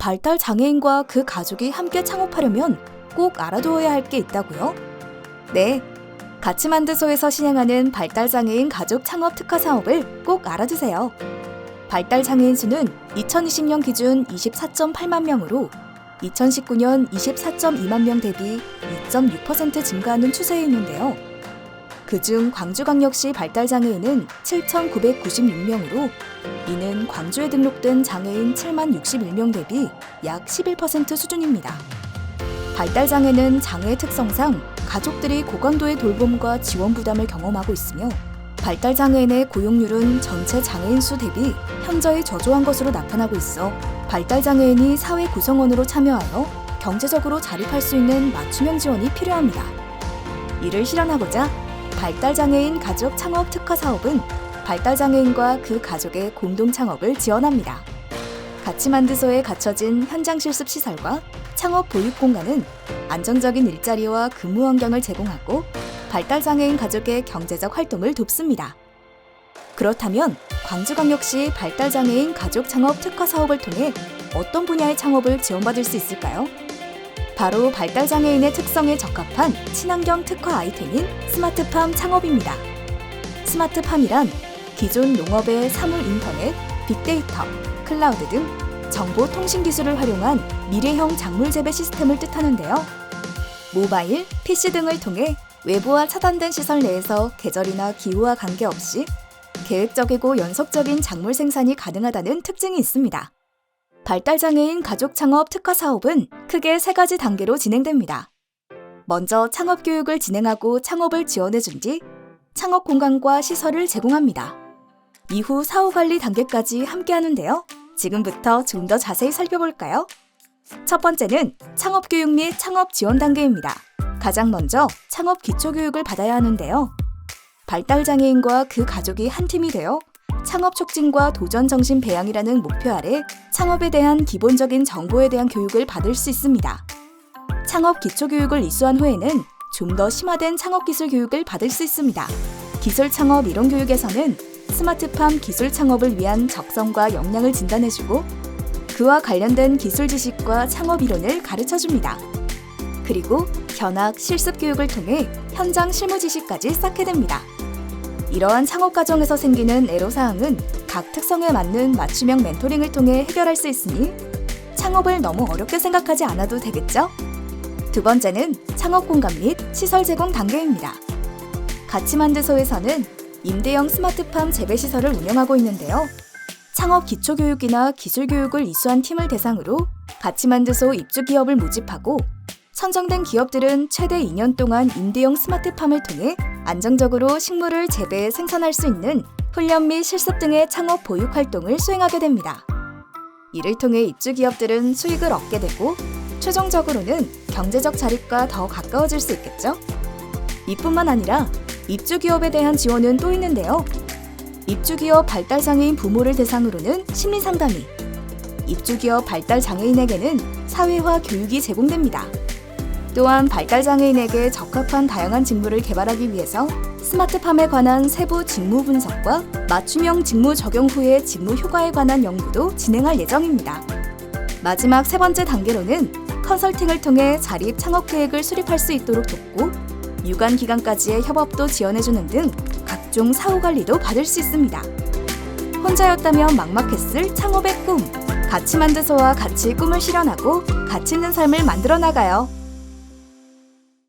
발달 장애인과 그 가족이 함께 창업하려면 꼭 알아두어야 할 게 있다고요? 네. 가치만드소에서 진행하는 발달 장애인 가족 창업 특화 사업을 꼭 알아두세요. 발달 장애인 수는 2020년 기준 24.8만 명으로 2019년 24.2만 명 대비 2.6% 증가하는 추세에 있는데요. 그중 광주광역시 발달장애인은 7,996명으로 이는 광주에 등록된 장애인 7만 61명 대비 약 11% 수준입니다. 발달장애는 장애의 특성상 가족들이 고강도의 돌봄과 지원 부담을 경험하고 있으며 발달장애인의 고용률은 전체 장애인 수 대비 현저히 저조한 것으로 나타나고 있어 발달장애인이 사회 구성원으로 참여하여 경제적으로 자립할 수 있는 맞춤형 지원이 필요합니다. 이를 실현하고자 발달장애인 가족 창업 특화 사업은 발달장애인과 그 가족의 공동 창업을 지원합니다. 가치만드소에 갖춰진 현장 실습 시설과 창업 보육 공간은 안정적인 일자리와 근무 환경을 제공하고 발달장애인 가족의 경제적 활동을 돕습니다. 그렇다면 광주광역시 발달장애인 가족 창업 특화 사업을 통해 어떤 분야의 창업을 지원받을 수 있을까요? 바로 발달장애인의 특성에 적합한 친환경 특화 아이템인 스마트팜 창업입니다. 스마트팜이란 기존 농업의 사물 인터넷, 빅데이터, 클라우드 등 정보 통신 기술을 활용한 미래형 작물 재배 시스템을 뜻하는데요. 모바일, PC 등을 통해 외부와 차단된 시설 내에서 계절이나 기후와 관계없이 계획적이고 연속적인 작물 생산이 가능하다는 특징이 있습니다. 발달장애인 가족 창업 특화 사업은 크게 세 가지 단계로 진행됩니다. 먼저 창업 교육을 진행하고 창업을 지원해준 뒤 창업 공간과 시설을 제공합니다. 이후 사후 관리 단계까지 함께 하는데요. 지금부터 좀 더 자세히 살펴볼까요? 첫 번째는 창업 교육 및 창업 지원 단계입니다. 가장 먼저 창업 기초 교육을 받아야 하는데요. 발달 장애인과 그 가족이 한 팀이 되어 창업 촉진과 도전 정신 배양이라는 목표 아래 창업에 대한 기본적인 정보에 대한 교육을 받을 수 있습니다. 창업 기초 교육을 이수한 후에는 좀 더 심화된 창업 기술 교육을 받을 수 있습니다. 기술 창업 이론 교육에서는 스마트팜 기술 창업을 위한 적성과 역량을 진단해주고 그와 관련된 기술 지식과 창업 이론을 가르쳐 줍니다. 그리고 견학, 실습 교육을 통해 현장 실무 지식까지 쌓게 됩니다. 이러한 창업 과정에서 생기는 애로사항은 각 특성에 맞는 맞춤형 멘토링을 통해 해결할 수 있으니 창업을 너무 어렵게 생각하지 않아도 되겠죠? 두 번째는 창업 공간 및 시설 제공 단계입니다. 가치만드소에서는 임대형 스마트팜 재배 시설을 운영하고 있는데요. 창업 기초교육이나 기술교육을 이수한 팀을 대상으로 가치만드소 입주 기업을 모집하고 선정된 기업들은 최대 2년 동안 임대형 스마트팜을 통해 안정적으로 식물을 재배 생산할 수 있는 훈련 및 실습 등의 창업 보육 활동을 수행하게 됩니다. 이를 통해 입주 기업들은 수익을 얻게 되고 최종적으로는 경제적 자립과 더 가까워질 수 있겠죠? 이뿐만 아니라 입주 기업에 대한 지원은 또 있는데요. 입주 기업 발달 장애인 부모를 대상으로는 심리 상담이, 입주 기업 발달 장애인에게는 사회화 교육이 제공됩니다. 또한 발달 장애인에게 적합한 다양한 직무를 개발하기 위해서 스마트팜에 관한 세부 직무 분석과 맞춤형 직무 적용 후의 직무 효과에 관한 연구도 진행할 예정입니다. 마지막 세 번째 단계로는 컨설팅을 통해 자립 창업 계획을 수립할 수 있도록 돕고 유관 기관까지의 협업도 지원해주는 등 각종 사후 관리도 받을 수 있습니다. 혼자였다면 막막했을 창업의 꿈. 같이 만드소와 같이 꿈을 실현하고 가치 있는 삶을 만들어 나가요.